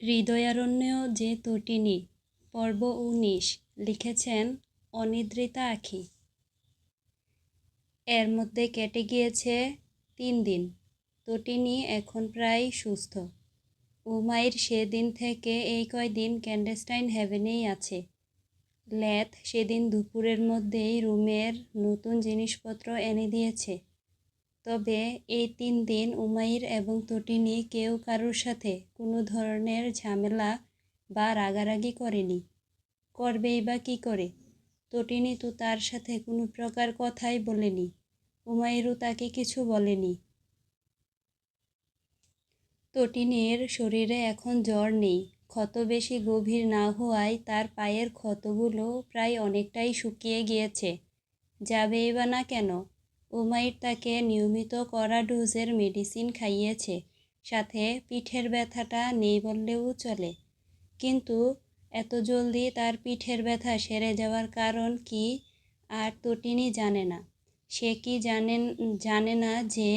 হৃদয়ারণ্য যে তটিনী, পর্ব উনিশ লিখেছেন অনিদ্রিতা আখি। এর মধ্যে কেটে গিয়েছে তিন দিন। তটিনী এখন প্রায় সুস্থ। উমাইর সেদিন থেকে এই কয়দিন ক্যান্ডেস্টাইন হ্যাভেনেই আছে। ল্যাথ সেদিন দুপুরের মধ্যেই রুমের নতুন জিনিসপত্র এনে দিয়েছে। তবে এই তিন দিন উমাইর এবং তটিনী কেউ কারোর সাথে কোনো ধরনের ঝামেলা বা রাগারাগি করেনি। করবেই বা কী করে? তটিনী তো তার সাথে কোনো প্রকার কথাই বলেনি। উমাইরও তাকে কিছু বলেনি। তটিনীর শরীরে এখন জ্বর নেই। ক্ষত বেশি গভীর না হওয়ায় তার পায়ের ক্ষতগুলো প্রায় অনেকটাই শুকিয়ে গিয়েছে। যাবেই বা না কেন? উমাইর তাকে নিয়মিত কড়া ডোজের মেডিসিন খাইয়েছে, সাথে পিঠের ব্যথাটা নেই বললেও চলে। কিন্তু এত জলদি তার পিঠের ব্যথা সেরে যাওয়ার কারণ কি আর তটিনি জানে না। সে কি জানেন, জানে না যে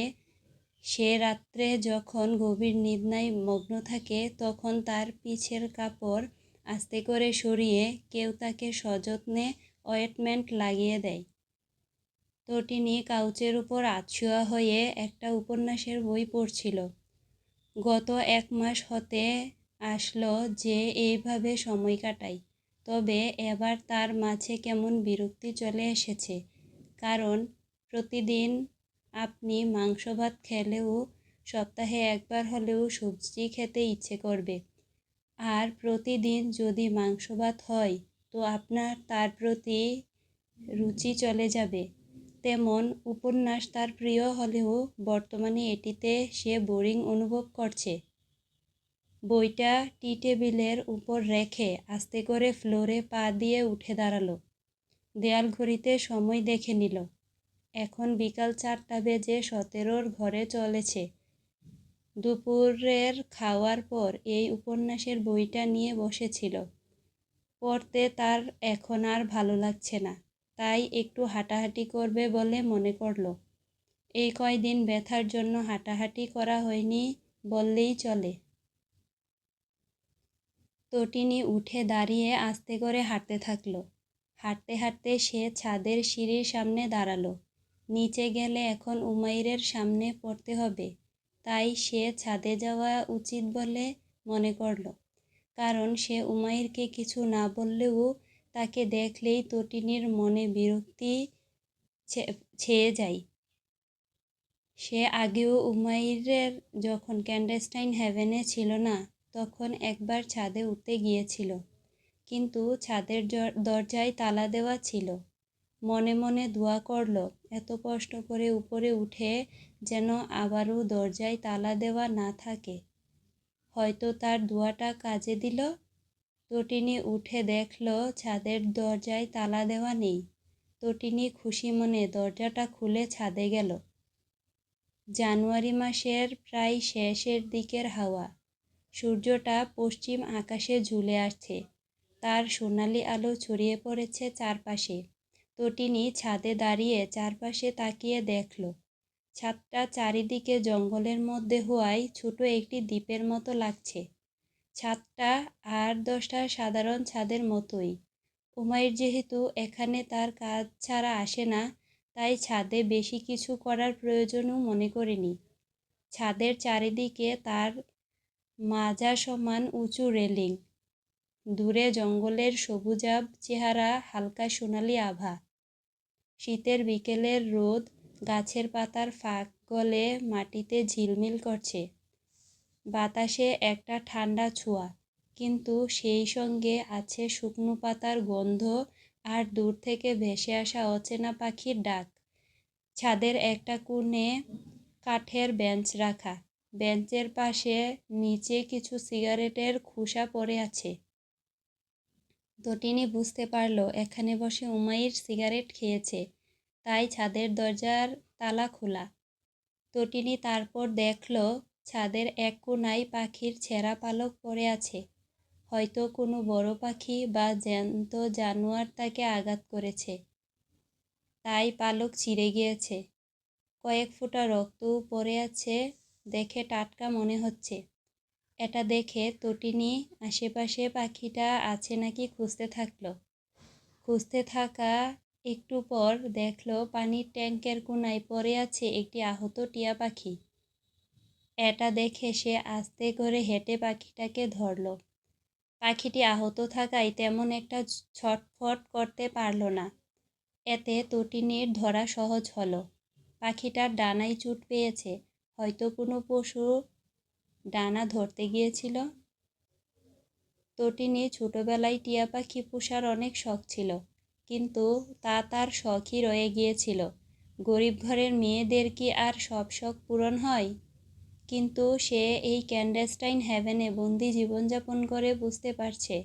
সে রাত্রে যখন গভীর নিদ্রায় মগ্ন থাকে তখন তার পিছের কাপড় আস্তে করে সরিয়ে কেউ তাকে সযত্নে অয়েটমেন্ট লাগিয়ে দেয়। তটিনী কাউচের উপর আতশোয়া হয়ে একটা উপন্যাসের বই পড়ছিল। গত এক মাস হতে আসলো যে এইভাবে সময় কাটাই তবে এবার তার মাঝে কেমন বিরক্তি চলে এসেছে। কারণ প্রতিদিন আপনি মাংস ভাত খেলেও সপ্তাহে একবার হলেও সবজি খেতে ইচ্ছে করবে। আর প্রতিদিন যদি মাংস ভাত হয়, তো আপনার তার প্রতি রুচি চলে যাবে। তেমন উপন্যাস তার প্রিয় হলেও বর্তমানে এটিতে সে বোরিং অনুভব করছে। বইটা টি টেবিলের উপর রেখে আস্তে করে ফ্লোরে পা দিয়ে উঠে দাঁড়াল। দেয়াল ঘড়িতে সময় দেখে নিল। এখন বিকাল চারটা বেজে সতেরোর ঘরে চলেছে। দুপুরের খাওয়ার পর এই উপন্যাসের বইটা নিয়ে বসেছিল। পড়তে তার এখন আর ভালো লাগছে না। তাই একটু হাঁটাহাঁটি করবে বলে মনে করল। এই কয়দিন ব্যথার জন্য হাঁটাহাঁটি করা হয়নি বললেই চলে। তটিনী উঠে দাঁড়িয়ে আস্তে করে হাঁটতে থাকল। হাঁটতে হাঁটতে সে ছাদের সিঁড়ির সামনে দাঁড়াল। নিচে গেলে এখন উমাইরের সামনে পড়তে হবে। তাই সে ছাদে যাওয়া উচিত বলে মনে করল। কারণ সে উমাইরকে কিছু না বললেও তাকে দেখলেই তটিনীর মনে বিরক্তি ছেয়ে যায়। সে আগেও উমাইরের যখন ক্যান্ডেস্টাইন হ্যাভেনে ছিল না, তখন একবার ছাদে উঠতে গিয়েছিল। কিন্তু ছাদের দরজায় তালা দেওয়া ছিল। মনে মনে দোয়া করল, এত কষ্ট করে উপরে উঠে যেন আবারও দরজায় তালা দেওয়া না থাকে। হয়তো তার দোয়াটা কাজে দিল। তটিনী উঠে দেখল, ছাদের দরজায় তালা দেওয়া নেই। তটিনী খুশি মনে দরজাটা খুলে ছাদে গেল। জানুয়ারি মাসের প্রায় শেষের দিকের হাওয়া। সূর্যটা পশ্চিম আকাশে ঝুলে আসছে। তার সোনালি আলো ছড়িয়ে পড়েছে চারপাশে। তটিনী ছাদে দাঁড়িয়ে চারপাশে তাকিয়ে দেখল। ছাদটা চারিদিকে জঙ্গলের মধ্যে হওয়ায় ছোট একটি দ্বীপের মতো লাগছে। ছাদটা আর দশটা সাধারণ ছাদের মতোই। উমাইর যেহেতু এখানে তার কাজ ছাড়া আসে না, তাই ছাদে বেশি কিছু করার প্রয়োজনও মনে করেনি। ছাদের চারিদিকে তার মাজা সমান উঁচু রেলিং। দূরে জঙ্গলের সবুজাব চেহারা, হালকা সোনালি আভা। শীতের বিকেলের রোদ গাছের পাতার ফাঁক গলে মাটিতে ঝিলমিল করছে। বাতাসে একটা ঠান্ডা ছোঁয়া। কিন্তু সেই সঙ্গে আছে শুকনো পাতার গন্ধ আর দূর থেকে ভেসে আসা অচেনা পাখির ডাক। ছাদের একটা কোণে কাঠের বেঞ্চ রাখা। বেঞ্চের পাশে নিচে কিছু সিগারেটের খোসা পড়ে আছে। তটিনী বুঝতে পারল, এখানে বসে উমাইর সিগারেট খেয়েছে। তাই ছাদের দরজার তালা খোলা। তটিনী তারপর দেখল ছাদের এক কোনায় পাখির ছেঁড়া পালক পড়ে আছে। হয়তো কোনো বড় পাখি বা জ্যান্ত জানোয়ার তাকে আঘাত করেছে। তাই পালক ছিঁড়ে গিয়েছে। কয়েক ফোঁটা রক্তও পড়ে আছে দেখে টাটকা মনে হচ্ছে। এটা দেখে তটিনী আশেপাশে পাখিটা আছে নাকি খুঁজতে থাকল। খুঁজতে থাকা একটু পর দেখল পানির ট্যাঙ্কের কোনায় পড়ে আছে একটি আহত টিয়া পাখি। এটা দেখে সে আস্তে করে হেঁটে পাখিটাকে ধরল। পাখিটি আহত থাকায় তেমন একটা ছটফট করতে পারল না। এতে তটিনীর ধরা সহজ হলো। পাখিটার ডানায় চুট পেয়েছে। হয়তো কোনো পশু ডানা ধরতে গিয়েছিল। তটিনী ছোটবেলায় টিয়া পাখি পোষার অনেক শখ ছিল, কিন্তু তা তার শখই রয়ে গিয়েছিল। গরিব ঘরের মেয়েদের কি আর সব শখ পূরণ হয়? কিন্তু সে এই ক্যান্ডেস্টাইন হ্যাভেনে বন্দি জীবনযাপন করে বুঝতে পারছে।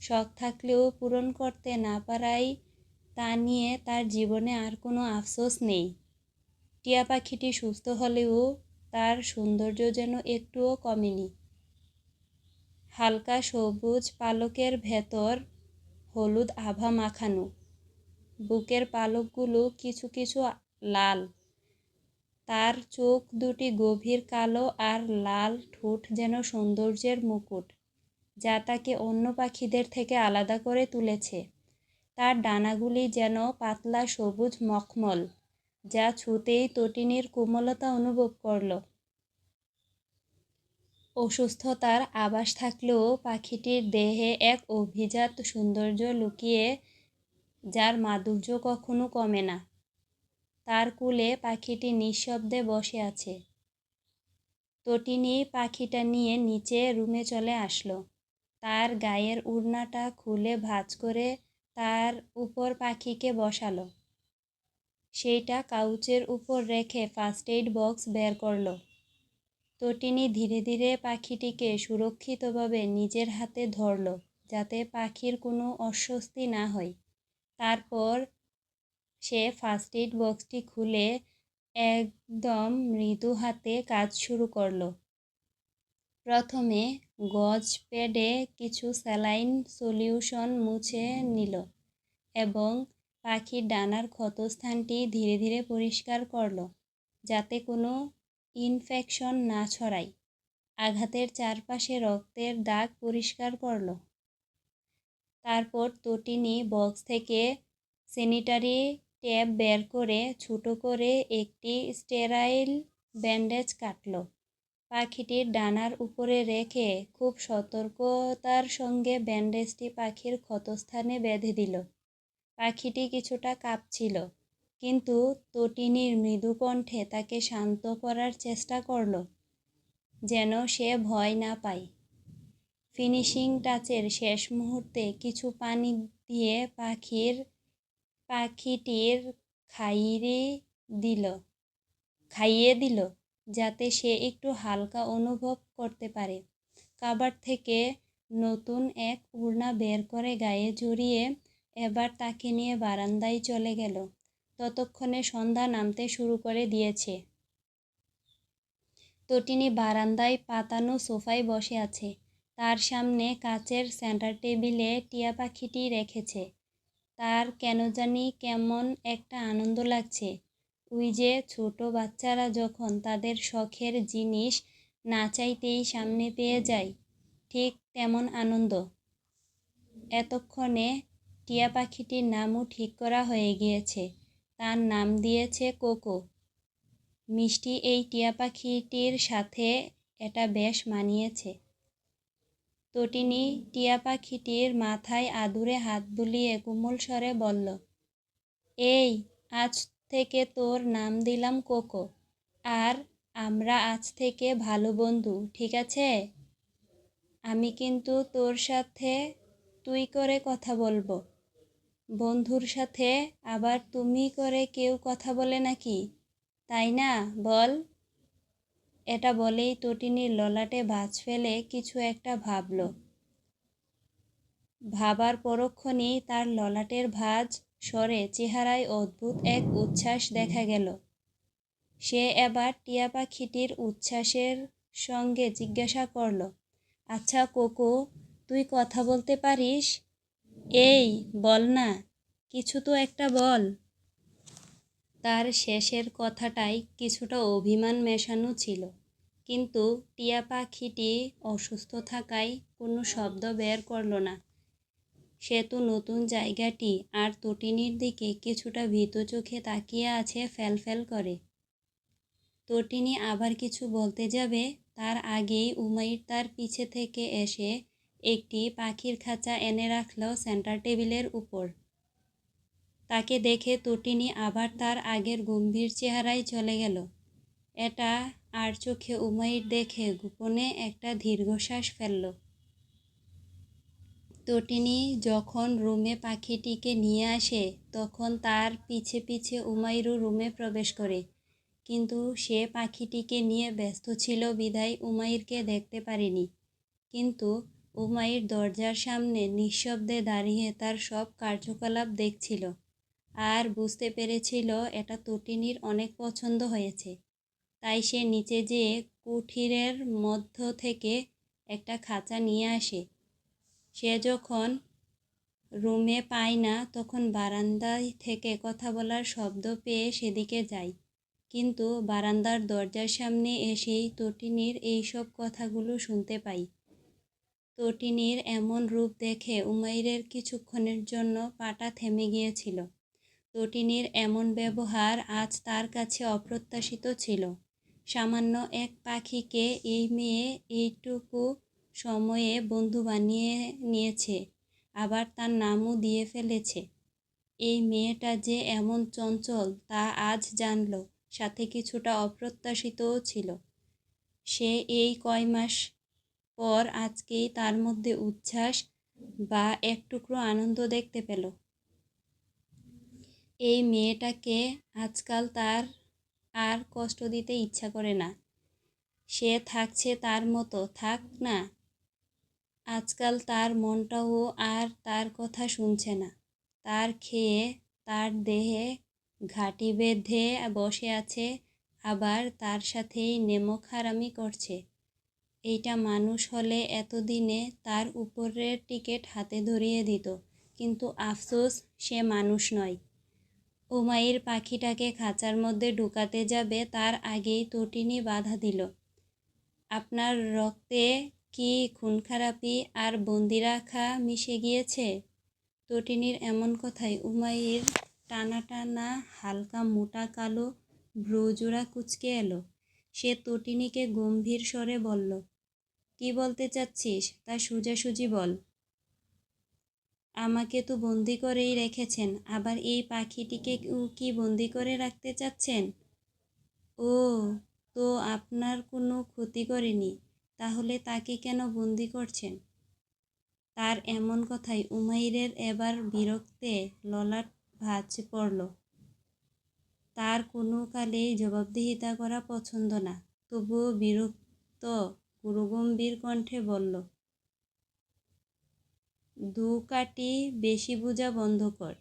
শখ থাকলেও পূরণ করতে না পারাই তা নিয়ে তার জীবনে আর কোনো আফসোস নেই। টিয়া পাখিটি সুস্থ হলেও তার সৌন্দর্য যেন একটুও কমেনি। হালকা সবুজ পালকের ভেতর হলুদ আভা মাখানো। বুকের পালকগুলো কিছু কিছু লাল। তার চোখ দুটি গভীর কালো আর লাল ঠোঁট যেন সৌন্দর্যের মুকুট, যা তাকে অন্য পাখিদের থেকে আলাদা করে তুলেছে। তার ডানাগুলি যেন পাতলা সবুজ মখমল, যা ছুতেই তটিনীর কোমলতা অনুভব করল। অসুস্থতার আবাস থাকলেও পাখিটির দেহে এক অভিজাত সৌন্দর্য লুকিয়ে, যার মাধুর্য কখনো কমে না। তার কুলে পাখিটি নিঃশব্দে বসে আছে। তটিনী পাখিটা নিয়ে নিচে রুমে চলে আসলো। তার গায়ের উড়নাটা খুলে ভাঁজ করে তার উপর পাখিকে বসালো। সেইটা কাউচের উপর রেখে ফার্স্ট এইড বক্স বের করল। তটিনী ধীরে ধীরে পাখিটিকে সুরক্ষিতভাবে নিজের হাতে ধরল, যাতে পাখির কোনো অস্বস্তি না হয়। তারপর সে ফার্স্ট এইড বক্সটি খুলে একদম মৃদু হাতে কাজ শুরু করল। প্রথমে গজ প্যাডে কিছু স্যালাইন সলিউশন মুছে নিল এবং পাখির ডানার ক্ষতস্থানটি ধীরে ধীরে পরিষ্কার করল যাতে কোনো ইনফেকশন না ছড়ায়। আঘাতের চারপাশে রক্তের দাগ পরিষ্কার করল। তারপর তটিনি বক্স থেকে স্যানিটারি ট্যাব বের করে ছোটো করে একটি স্টেরাইল ব্যান্ডেজ কাটল। পাখিটির ডানার উপরে রেখে খুব সতর্কতার সঙ্গে ব্যান্ডেজটি পাখির ক্ষতস্থানে বেঁধে দিল। পাখিটি কিছুটা কাঁপছিল, কিন্তু তটিনীর মৃদু কণ্ঠে তাকে শান্ত করার চেষ্টা করল, যেন সে ভয় না পায়। ফিনিশিং টাচের শেষ মুহূর্তে কিছু পানি দিয়ে পাখির পাখিটির খাইয়ে দিল খাইয়ে দিল যাতে সে একটু হালকা অনুভব করতে পারে। কাবার থেকে নতুন এক উড়না বের করে গায়ে জড়িয়ে এবার তাকে নিয়ে বারান্দায় চলে গেল। ততক্ষণে সন্ধ্যা নামতে শুরু করে দিয়েছে। তটিনী বারান্দায় পাতানো সোফায় বসে আছে। তার সামনে কাচের সেন্টার টেবিলে টিয়া পাখিটি রেখেছে। তার কেন জানি কেমন একটা আনন্দ লাগছে। ওই যে ছোট বাচ্চারা যখন তাদের শখের জিনিস না চাইতেই সামনে পেয়ে যায়, ঠিক তেমন আনন্দ। এতক্ষণে টিয়া পাখিটির নামও ঠিক করা হয়ে গিয়েছে, তার নাম দিয়েছে কোকো। মিষ্টি এই টিয়া পাখিটির সাথে এটা বেশ মানিয়েছে। তটিনী টিয়া পাখিটির মাথায় আদুরে হাত বুলিয়ে কোমল স্বরে বলল, এই, আজ থেকে তোর নাম দিলাম কোকো। আর আমরা আজ থেকে ভালো বন্ধু, ঠিক আছে? আমি কিন্তু তোর সাথে তুই করে কথা বলব। বন্ধুর সাথে আবার তুমি করে কেউ কথা বলে নাকি? তাই না? বল। এটা বলেই তটিনীর ললাটে ভাঁজ ফেলে কিছু একটা ভাবল। ভাবার পরক্ষণেই তার ললাটের ভাঁজ সরে চেহারায় অদ্ভুত এক উচ্ছ্বাস দেখা গেল। সে এবার টিয়া পাখিটির উচ্ছ্বাসের সঙ্গে জিজ্ঞাসা করল আচ্ছা কোকো, তুই কথা বলতে পারিস? এই, বল না, কিছু তো একটা বল। তার শেষের কথাটাই কিছুটা অভিমান মেশানো ছিল। কিন্তু টিয়া পাখিটি অসুস্থ থাকায় কোনো শব্দ বের করল না। সে তো নতুন জায়গাটি আর তটিনীর দিকে কিছুটা ভীত চোখে তাকিয়ে আছে ফ্যাল ফ্যাল করে। তটিনী আবার কিছু বলতে যাবে? তার আগেই উমাইর তার পিছে থেকে এসে একটি পাখির খাঁচা এনে রাখল সেন্টার টেবিলের উপর। তাকে দেখে তটিনী আবার তার আগের গম্ভীর চেহারায় চলে গেল। এটা আর চোখে উমাইর দেখে গোপনে একটা দীর্ঘশ্বাস ফেলল। তটিনী যখন রুমে পাখিটিকে নিয়ে আসে, তখন তার পিছে পিছে উমাইরও রুমে প্রবেশ করে। কিন্তু সে পাখিটিকে নিয়ে ব্যস্ত ছিল বিদায় উমাইরকে দেখতে পারেনি। কিন্তু উমাইর দরজার সামনে নিঃশব্দে দাঁড়িয়ে তার সব কার্যকলাপ দেখছিল। আর বুঝতে পেরেছিল এটা তটিনীর অনেক পছন্দ হয়েছে। তাই সে নিচে যেয়ে কুঠিরের মধ্য থেকে একটা খাঁচা নিয়ে আসে। সে যখন রুমে পায় না, তখন বারান্দায় থেকে কথা বলার শব্দ পেয়ে সেদিকে যায়। কিন্তু বারান্দার দরজার সামনে এসেই তটিনীর এইসব কথাগুলো শুনতে পাই। তটিনীর এমন রূপ দেখে উমাইরের কিছুক্ষণের জন্য পাটা থেমে গিয়েছিল। তটিনীর এমন ব্যবহার আজ তার কাছে অপ্রত্যাশিত ছিল। সামান্য এক পাখিকে এই মেয়ে এইটুকু সময়ে বন্ধু বানিয়ে নিয়েছে, আবার তার নামও দিয়ে ফেলেছে। এই মেয়েটা যে এমন চঞ্চল তা আজ জানল, সাথে কিছুটা অপ্রত্যাশিতও ছিল। সে এই কয় মাস পর আজকেই তার মধ্যে উচ্ছ্বাস বা এক টুকরো আনন্দ দেখতে পেল। এই মেয়েটাকে আজকাল তার আর কষ্ট দিতে ইচ্ছা করে না। সে থাকছে তার মতো, থাক না। আজকাল তার মনটাও আর তার কথা শুনছে না। তার খেয়ে, তার দেহে ঘাটি বেঁধে বসে আছে, আবার তার সাথেই নেমক হারামি করছে। এইটা মানুষ হলে এতদিনে তার উপরের টিকিট হাতে ধরিয়ে দিত, কিন্তু আফসোস সে মানুষ নয়। উমাইর পাখিটাকে খাঁচার মধ্যে ঢুকাতে যাবে, তার আগেই তটিনী বাধা দিল। আপনার রক্তে কি খুন খারাপি আর বন্দি রাখা মিশে গিয়েছে? তটিনীর এমন কথায় উমাইর টানা টানা হালকা মোটা কালো ভ্রুজোড়া কুচকে এলো। সে তটিনীকে গম্ভীর স্বরে বলল, কি বলতে চাচ্ছিস? তা সোজাসুজি বল। আমাকে তো বন্দি করেই রেখেছেন, আবার এই পাখিটিকে কি বন্দি করে রাখতে চাচ্ছেন? ও, তো আপনার কোনো ক্ষতি করেনি, তাহলে তাকে কেন বন্দি করছেন? তার এমন কথাই উমাইরের এবার বিরক্তে ললাট ভাঁজ পড়ল। তার কোনো কালেই জবাবদিহিতা করা পছন্দ না, তবুও বিরক্ত গুরুগম্ভীর কণ্ঠে বলল দু কাটি বেশি বোঝা বন্ধ কর।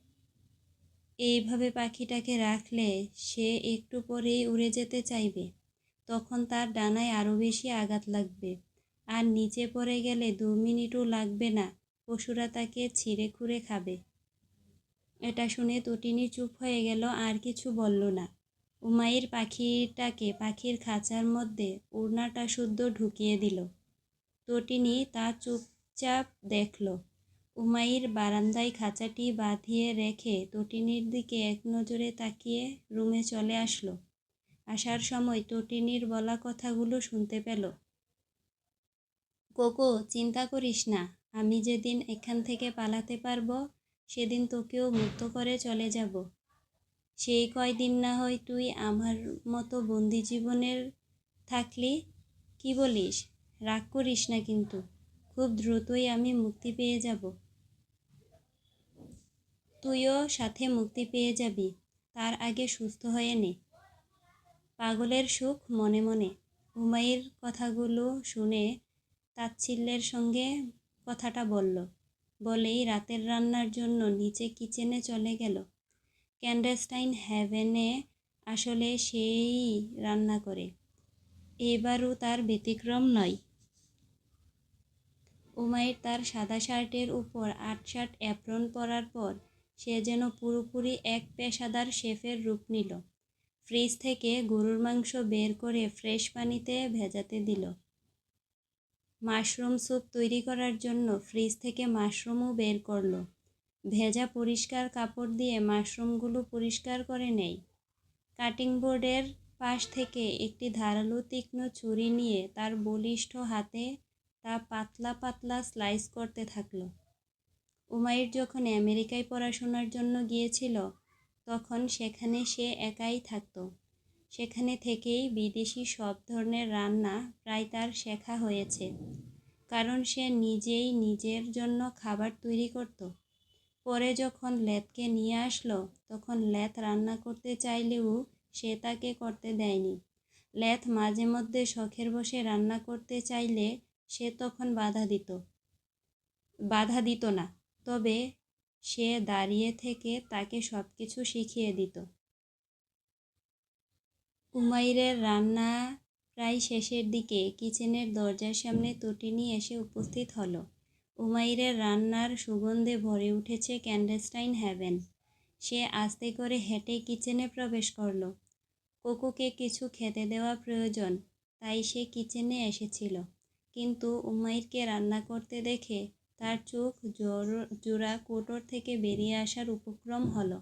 এইভাবে পাখিটাকে রাখলে সে একটু পরেই উড়ে যেতে চাইবে। তখন তার ডানায় আরও বেশি আঘাত লাগবে। আর নিচে পড়ে গেলে দু মিনিটও লাগবে না, পশুরা তাকে ছিঁড়ে খুঁড়ে খাবে। এটা শুনে তটিনী চুপ হয়ে গেল, আর কিছু বলল না। উমাইর পাখিটাকে পাখির খাঁচার মধ্যে উড়নাটা শুদ্ধ ঢুকিয়ে দিল। তটিনী তা চুপচাপ দেখল। উমাইর বারান্দায় খাঁচাটি বাঁধিয়ে রেখে তটিনীর দিকে এক নজরে তাকিয়ে রুমে চলে আসলো। আসার সময় তটিনীর বলা কথাগুলো শুনতে পেল। কোকো, চিন্তা করিস না, আমি যেদিন এখান থেকে পালাতে পারব, সেদিন তোকেও মুক্ত করে চলে যাব। সেই কয়দিন না হয় তুই আমার মতো বন্দি জীবনের থাকলি, কি বলিস? রাগ করিস না কিন্তু, খুব দ্রুতই আমি মুক্তি পেয়ে যাব। তুইও সাথে মুক্তি পেয়ে যাবি, তার আগে সুস্থ হয়ে নে। পাগলের সুখ মনে মনে হুমাইয়ের কথাগুলো শুনে তাচ্ছিল্যের সঙ্গে কথাটা বলল। বলেই রাতের রান্নার জন্য নিচে কিচেনে চলে গেল। ক্যান্ডেস্টাইন হ্যাভেনে আসলে সেই রান্না করে। এবারও তার ব্যতিক্রম নয়। উমাইর তার সাদা শার্টের উপর আট শার্ট অ্যাপ্রন পরার পর সে যেন পুরোপুরি এক পেশাদার শেফের রূপ নিল। ফ্রিজ থেকে গরুর মাংস বের করে ফ্রেশ পানিতে ভেজাতে দিল। মাশরুম স্যুপ তৈরি করার জন্য ফ্রিজ থেকে মাশরুমও বের করল। ভেজা পরিষ্কার কাপড় দিয়ে মাশরুমগুলো পরিষ্কার করে নেয় কাটিং বোর্ডের পাশ থেকে একটি ধারালো তীক্ষ্ণ ছুরি নিয়ে তার বলিষ্ঠ হাতে তা পাতলা পাতলা স্লাইস করতে থাকল। উমাইর যখন আমেরিকায় পড়াশোনার জন্য গিয়েছিল, তখন সেখানে সে একাই থাকত। সেখানে থেকেই বিদেশি সব ধরনের রান্না প্রায় তার শেখা হয়েছে। কারণ সে নিজেই নিজের জন্য খাবার তৈরি করত। পরে যখন লেতকে নিয়ে আসলো, তখন লেথ রান্না করতে চাইলেও সে তাকে করতে দেয়নি। লেথ মাঝে মধ্যে শখের বসে রান্না করতে চাইলে সে তখন বাধা দিত। বাধা দিত না। তবে সে দাঁড়িয়ে থেকে তাকে সব কিছু শিখিয়ে দিত। উমাইরের রান্না প্রায় শেষের দিকে কিচেনের দরজার সামনে তটিনি এসে উপস্থিত হলো। উমাইরের রান্নার সুগন্ধে ভরে উঠেছে ক্যান্ডেলস্টাইন হ্যাভেন। সে আস্তে করে হেঁটে কিচেনে প্রবেশ করল। কোকোকে কিছু খেতে দেওয়া প্রয়োজন, তাই সে কিচেনে এসেছিল। কিন্তু উমাইরকে রান্না করতে দেখে তার চোখ জোড়া কোটর থেকে বেরিয়ে আসার উপক্রম হলো।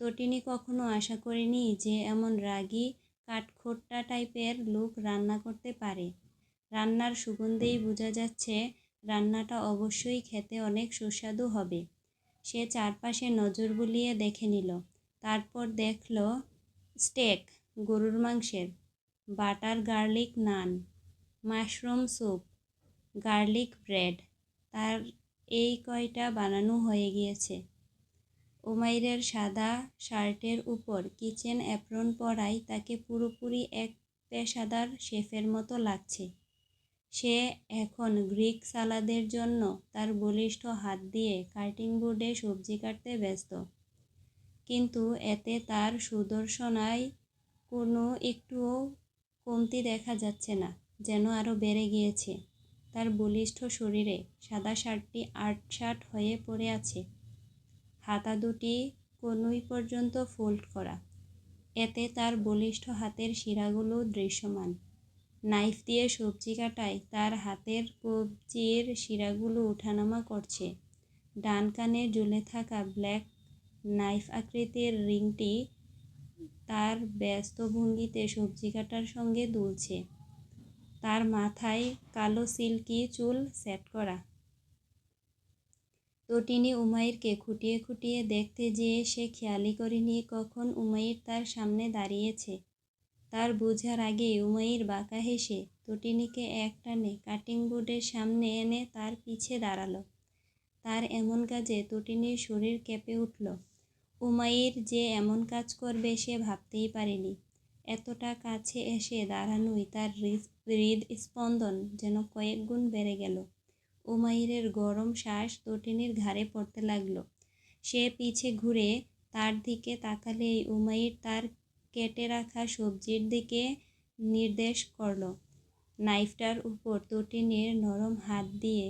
তটিনী কখনো আশা করেনি যে এমন রাগী কাঠখোট্টা টাইপের লোক রান্না করতে পারে। রান্নার সুগন্ধেই বোঝা যাচ্ছে রান্নাটা অবশ্যই খেতে অনেক সুস্বাদু হবে। সে চারপাশে নজর বুলিয়ে দেখে নিল। তারপর দেখল স্টেক, গরুর মাংসের। Butter garlic naan, mushroom soup, garlic bread. তার এই কয়টা বানানো হয়ে গিয়েছে। উমাইরের সাদা শার্টের উপর কিচেন অ্যাপ্রন পরাই তাকে পুরোপুরি এক পেশাদার শেফের মতো লাগছে। সে এখন গ্রিক সালাদের জন্য তার বলিষ্ঠ হাত দিয়ে কাটিং বোর্ডে সবজি কাটতে ব্যস্ত। কিন্তু এতে তার সুদর্শনায় কোনো একটুও কমতি দেখা যাচ্ছে না, যেন আরও বেড়ে গিয়েছে। তার বলিষ্ঠ শরীরে সাদা শার্টটি আর্ট শার্ট হয়ে পড়ে আছে। হাতা দুটি কনুই পর্যন্ত ফোল্ড করা। এতে তার বলিষ্ঠ হাতের শিরাগুলো দৃশ্যমান। নাইফ দিয়ে সবজি কাটায়, তার হাতের কবজির শিরাগুলো ওঠানামা করছে। ডান কানে ঝুলে থাকা ব্ল্যাক নাইফ আকৃতির রিংটি তার ব্যস্ত ভঙ্গিতে সবজি কাটার সঙ্গে দুলছে। তার মাথায় কালো সিল্কি চুল সেট করা। তটিনী উমাইরকে খুঁটিয়ে খুঁটিয়ে দেখতে যেয়ে সে খেয়ালি করেনি কখন উমাইর তার সামনে দাঁড়িয়েছে। তার বোঝার আগে উমাইর বাঁকা হেসে তটিনীকে এক টানে কাটিং বোর্ডের সামনে এনে তার পিছে দাঁড়াল। তার এমন কাজে তটিনীর শরীর কেঁপে উঠল। উমাইর যে এমন কাজ করবে সে ভাবতেই পারেনি। এতটা কাছে এসে দাঁড়ানোই তার হৃদ স্পন্দন যেন কয়েক গুণ বেড়ে গেল। উমাইরের গরম শ্বাস তটিনীর ঘাড়ে পড়তে লাগল। সে পিছে ঘুরে তার দিকে তাকালেই উমাইর তার কেটে রাখা সবজির দিকে নির্দেশ করল। নাইফটার উপর তটিনীর নরম হাত দিয়ে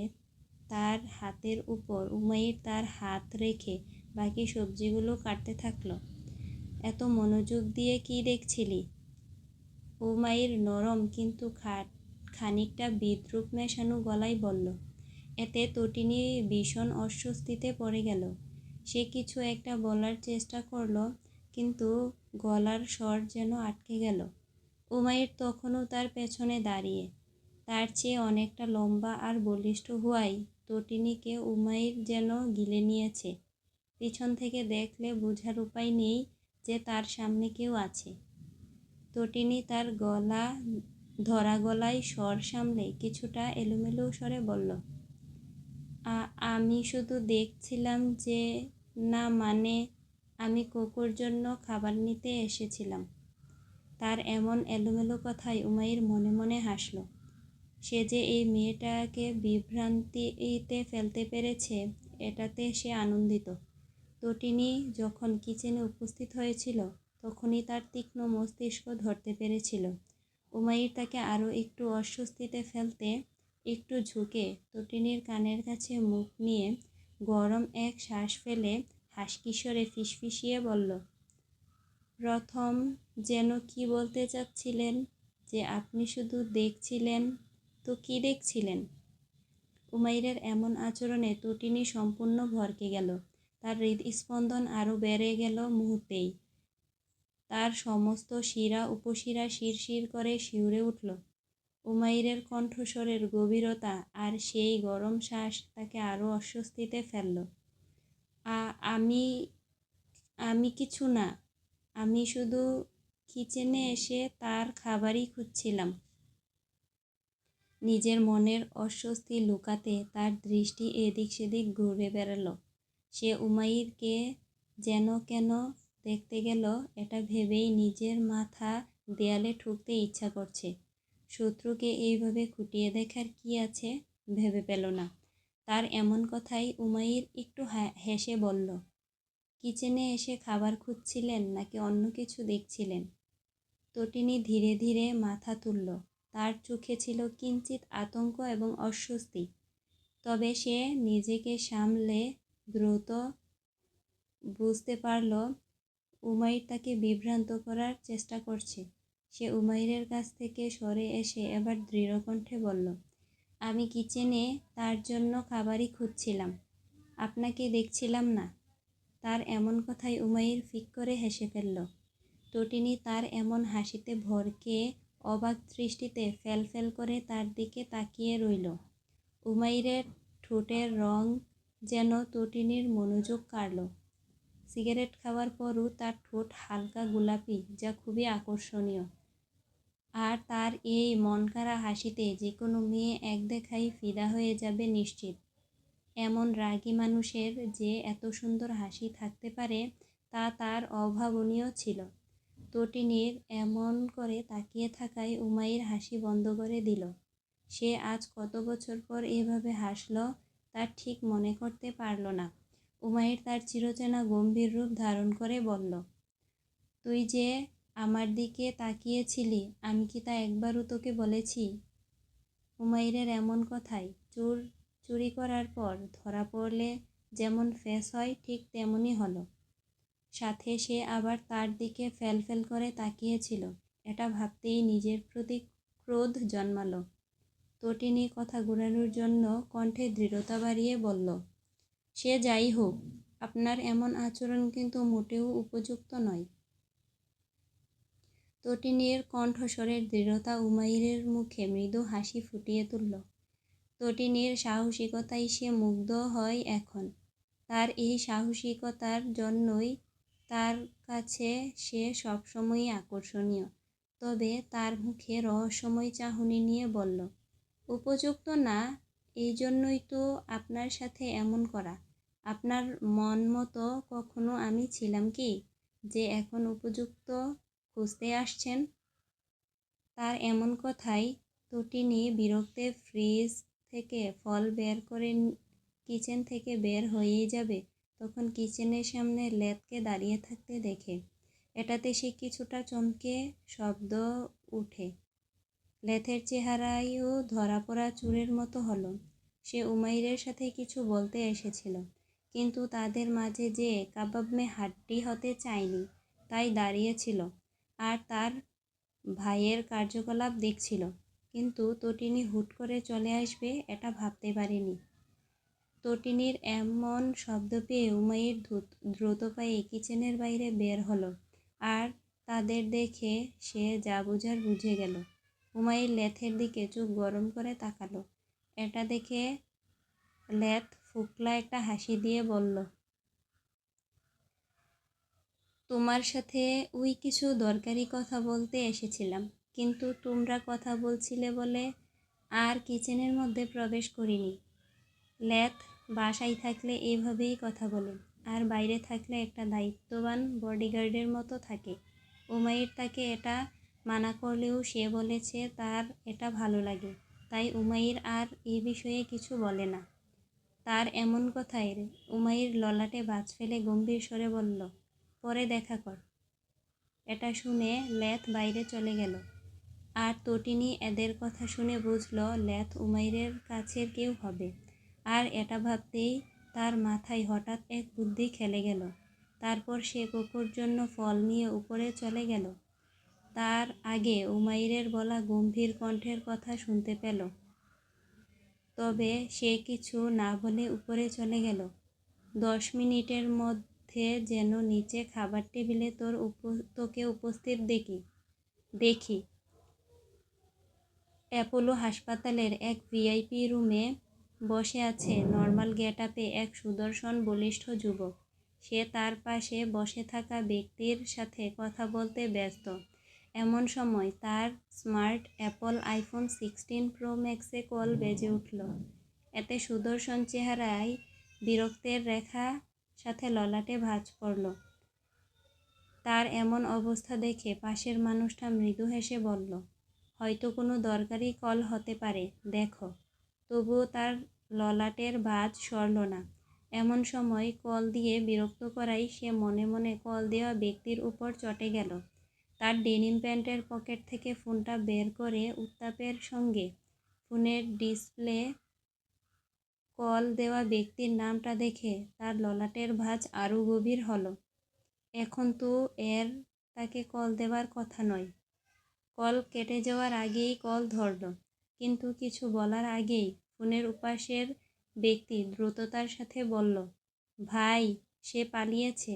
তার হাতের উপর উমাইর তার হাত রেখে বাকি সবজিগুলো কাটতে থাকল। এত মনোযোগ দিয়ে কি দেখছিলি? উমাইর নরম কিন্তু খাট, খানিকটা বিদ্রুপ মেশানো গলায় বলল, এতে তটিনী ভীষণ অস্বস্তিতে পড়ে গেল। সে কিছু একটা বলার চেষ্টা করল, কিন্তু গলার স্বর যেন আটকে গেল। উমাইর তখনও তার পেছনে দাঁড়িয়ে। তার চেয়ে অনেকটা লম্বা আর বলিষ্ঠ হওয়ায় তটিনীকে উমাইর যেন গিলে নিয়েছে। পিছন থেকে দেখলে বোঝার উপায় নেই যে তার সামনে কেউ আছে। তটিনী তার গলা, ধরা গলায় স্বর সামলে কিছুটা এলোমেলো স্বরে বলল আমি শুধু দেখছিলাম যে, না মানে আমি কোকোর জন্য খাবার নিতে এসেছিলাম। তার এমন এলোমেলো কথায় উমাইর মনে মনে হাসল। সে যে এই মেয়েটাকে বিভ্রান্তিতে ফেলতে পেরেছে, এটাতে সে আনন্দিত। তটিনী যখন কিচেনে উপস্থিত হয়েছিল, তখনই তার তীক্ষ্ণ মস্তিষ্ক ধরতে পেরেছিল। উমাইর তাকে আরও একটু অস্বস্তিতে ফেলতে, একটু ঝুঁকে তটিনীর কানের কাছে মুখ নিয়ে গরম এক শ্বাস ফেলে হাসকিশোরে ফিসফিসিয়ে বলল, প্রথম যেন কি বলতে চাচ্ছিলেন? যে আপনি শুধু দেখছিলেন? তো কি দেখছিলেন? উমাইরের এমন আচরণে তটিনী সম্পূর্ণ ভরকে গেল। তার হৃদস্পন্দন আরও বেড়ে গেল মুহূর্তেই। তার সমস্ত শিরা উপশিরা শিরশির করে শিউরে উঠল। উমাইরের কণ্ঠস্বরের গভীরতা আর সেই গরম শ্বাস তাকে আরও অস্বস্তিতে ফেলল। আমি আমি কিছু না। আমি শুধু কিচেনে এসে তার খাবারই খুঁজছিলাম। নিজের মনের অস্বস্তি লুকাতে তার দৃষ্টি এদিক সেদিক ঘুরে বেড়াল। সে উমাইরকে যেন কেন দেখতে গেল, এটা ভেবেই নিজের মাথা দেয়ালে ঠুকতে ইচ্ছা করছে। শত্রুকে এইভাবে খুঁটিয়ে দেখার কি আছে ভেবে পেল না। তার এমন কথাই উমাইর একটু হেসে বলল, কিচেনে এসে খাবার খুঁজছিলেন নাকি অন্য কিছু দেখছিলেন? তটিনী ধীরে ধীরে মাথা তুলল, তার চোখে ছিল কিঞ্চিত আতঙ্ক এবং অস্বস্তি। তবে সে নিজেকে সামলে দ্রুত বুঝতে পারল, উমাইর তাকে বিভ্রান্ত করার চেষ্টা করছে। সে উমাইরের কাছ থেকে সরে এসে এবার দৃঢ়কণ্ঠে বলল, আমি কিচেনে তার জন্য খাবারই খুঁজছিলাম। আপনাকে দেখছিলাম না তার এমন কথায় উমাইর ফিক করে হেসে ফেলল। তটিনী তার এমন হাসিতে ভরকে অবাক দৃষ্টিতে ফেল ফেল করে তার দিকে তাকিয়ে রইল। উমাইরের ঠোঁটের রং যেন তটিনীর মনোযোগ কাড়ল। সিগারেট খাওয়ার পরও তার ঠোঁট হালকা গোলাপি, যা খুবই আকর্ষণীয়। আর তার এই মনকারা হাসিতে যে কোনো মেয়ে এক দেখাই ফিদা হয়ে যাবে নিশ্চিত। এমন রাগী মানুষের যে এত সুন্দর হাসি থাকতে পারে, তা তার অভাবনীয় ছিল। তটিনীর এমন করে তাকিয়ে থাকায় উমাইর হাসি বন্ধ করে দিল। সে আজ কত বছর পর এভাবে হাসল? তা ঠিক মনে করতে পারল না। উমাইর তার চিরচেনা গম্ভীর রূপ ধারণ করে বলল, তুই যে আমার দিকে তাকিয়েছিলি, আমি কি তা একবারও তোকে বলেছি? উমাইরের এমন কথাই চোর, চুরি করার পর ধরা পড়লে যেমন ফেস হয়, ঠিক তেমনই হলো। সাথে সে আবার তার দিকে ফেল ফেল করে তাকিয়েছিল। এটা ভাবতেই নিজের প্রতি ক্রোধ জন্মালো। তটিনী কথা ঘুরানোর জন্য কণ্ঠে দৃঢ়তা বাড়িয়ে বলল, সে যাই হোক, আপনার এমন আচরণ কিন্তু মোটেও উপযুক্ত নয় তটিনীর কণ্ঠস্বরের দৃঢ়তা উমাইরের মুখে মৃদু হাসি ফুটিয়ে তুলল। তটিনীর সাহসিকতায় সে মুগ্ধ হয় এখন। তার এই সাহসিকতার জন্যই তার কাছে সে সবসময়ই আকর্ষণীয়। তবে তার মুখে রহস্যময় চাহনি নিয়ে বলল উপযুক্ত না, এই জন্যই তো আপনার সাথে এমন করা। আপনার মন মতো কখনো আমি ছিলাম কি যে এখন উপযুক্ত খুঁজতে আসছেন? তার এমন কথাই তটিনী বিরক্তে ফ্রিজ থেকে ফল বের করে কিচেন থেকে বের হয়েই যাবে। তখন কিচেনের সামনে লেতকে দাঁড়িয়ে থাকতে দেখে। এটাতে সে কিছুটা চমকে শব্দ উঠে লেথের চেহারায়ও ধরা পড়া চুরের মতো হলো। সে উমাইরের সাথে কিছু বলতে এসেছিল, কিন্তু তাদের মাঝে যে কাবাব মে হাড্ডি হতে চায়নি, তাই দাঁড়িয়েছিল আর তার ভাইয়ের কার্যকলাপ দেখছিল। কিন্তু তটিনী হুট করে চলে আসবে এটা ভাবতে পারেনি। তটিনীর এমন শব্দ পেয়ে উমাইর দ্রুত পায়ে কিচেনের বাইরে বের হলো আর তাদের দেখে সে যা বুঝার বুঝে গেল। উমাইর লেথের দিকে চোখ গরম করে তাকালো। এটা দেখে লেথ ফুকলা একটা হাসি দিয়ে বলল, তোমার সাথে ওই কিছু দরকারি কথা বলতে এসেছিলাম, কিন্তু তোমরা কথা বলছিলে বলে আর কিচেনের মধ্যে প্রবেশ করিনি। লেথ বাসায় থাকলে এভাবেই কথা বলে, আর বাইরে থাকলে একটা দায়িত্ববান বডিগার্ডের মতো থাকে। উমাইর তাকে এটা মানা করলেও সে বলেছে, তার এটা ভালো লাগে। তাই উমাইর আর এ বিষয়ে কিছু বলে না। তার এমন কথায় উমাইর ললাটে বাজ ফেলে গম্ভীর স্বরে বলল, পরে দেখা কর। এটা শুনে ল্যাথ বাইরে চলে গেল। আর তটিনী এদের কথা শুনে বুঝল, ল্যাথ উমাইরের কাছের কেউ হবে। আর এটা ভাবতেই তার মাথায় হঠাৎ এক বুদ্ধি খেলে গেল। তারপর সে কুকুর জন্য ফল নিয়ে উপরে চলে গেল। তার আগে উমাইরের বলা গম্ভীর কণ্ঠের কথা শুনতে পেল। তবে সে কিছু না বলে উপরে চলে গেল। দশ মিনিটের মধ্যে যেন নিচে খাবার টেবিলে তোর উপ, তোকে উপস্থিত দেখি। দেখি। অ্যাপোলো হাসপাতালের এক ভিআইপি রুমে বসে আছে নর্মাল গেট আপে এক সুদর্শন বলিষ্ঠ যুবক। সে তার পাশে বসে থাকা ব্যক্তির সাথে কথা বলতে ব্যস্ত। এমন সময় তার smart Apple iPhone sixteen pro ম্যাক্সে call বেজে উঠল। এতে সুদর্শন চেহারায় বিরক্তের রেখা সাথে ললাটে ভাঁজ পড়ল। তার এমন অবস্থা দেখে পাশের মানুষটা মৃদু হেসে বলল, হয়তো কোনো দরকারি কল হতে পারে, দেখো। তবুও তার ললাটের ভাঁজ সরল না। এমন সময় কল দিয়ে বিরক্ত করাই সে মনে মনে কল দেওয়া ব্যক্তির উপর চটে গেল। তার ডেনিম প্যান্টের পকেট থেকে ফোনটা বের করে উত্তাপের সঙ্গে ফোনের ডিসপ্লে কল দেওয়া ব্যক্তির নামটা দেখে তার ললাটের ভাঁজ আরও গভীর হলো। এখন তো এর তাকে কল দেওয়ার কথা নয়। কল কেটে যাওয়ার আগেই কল ধরল, কিন্তু কিছু বলার আগেই ফোনের উপাসের ব্যক্তি দ্রুততার সাথে বলল, ভাই, সে পালিয়েছে।